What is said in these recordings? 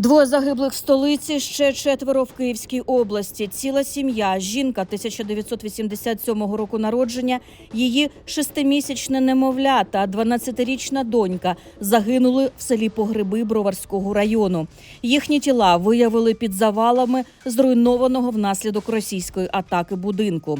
Двоє загиблих в столиці, ще четверо в Київській області. Ціла сім'я, жінка 1987 року народження, її шестимісячне немовля та 12-річна донька загинули в селі Погреби Броварського району. Їхні тіла виявили під завалами зруйнованого внаслідок російської атаки будинку.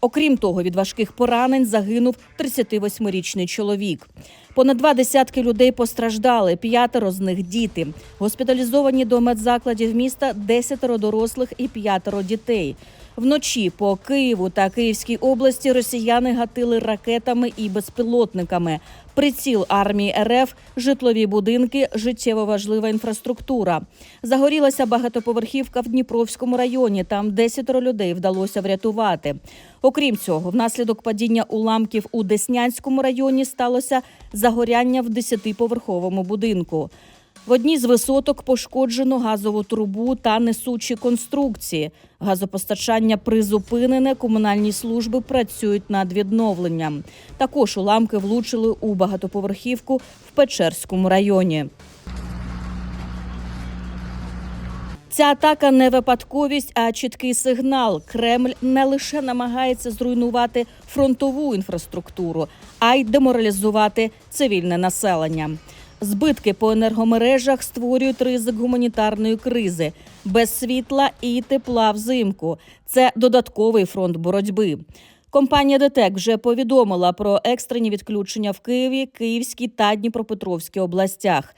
Окрім того, від важких поранень загинув 38-річний чоловік. Понад два десятки людей постраждали, п'ятеро з них діти. Госпіталізовані до медзакладів міста десятеро дорослих і п'ятеро дітей. Вночі по Києву та Київській області росіяни гатили ракетами і безпілотниками. Приціл армії РФ, житлові будинки, життєво важлива інфраструктура. Загорілася багатоповерхівка в Дніпровському районі. Там десятеро людей вдалося врятувати. Окрім цього, внаслідок падіння уламків у Деснянському районі сталося загоряння в десятиповерховому будинку. В одній з висоток пошкоджено газову трубу та несучі конструкції. Газопостачання призупинене, комунальні служби працюють над відновленням. Також уламки влучили у багатоповерхівку в Печерському районі. Ця атака не випадковість, а чіткий сигнал. Кремль не лише намагається зруйнувати фронтову інфраструктуру, а й деморалізувати цивільне населення. Збитки по енергомережах створюють ризик гуманітарної кризи без світла і тепла взимку. Це додатковий фронт боротьби. Компанія ДТЕК вже повідомила про екстрені відключення в Києві, Київській та Дніпропетровській областях.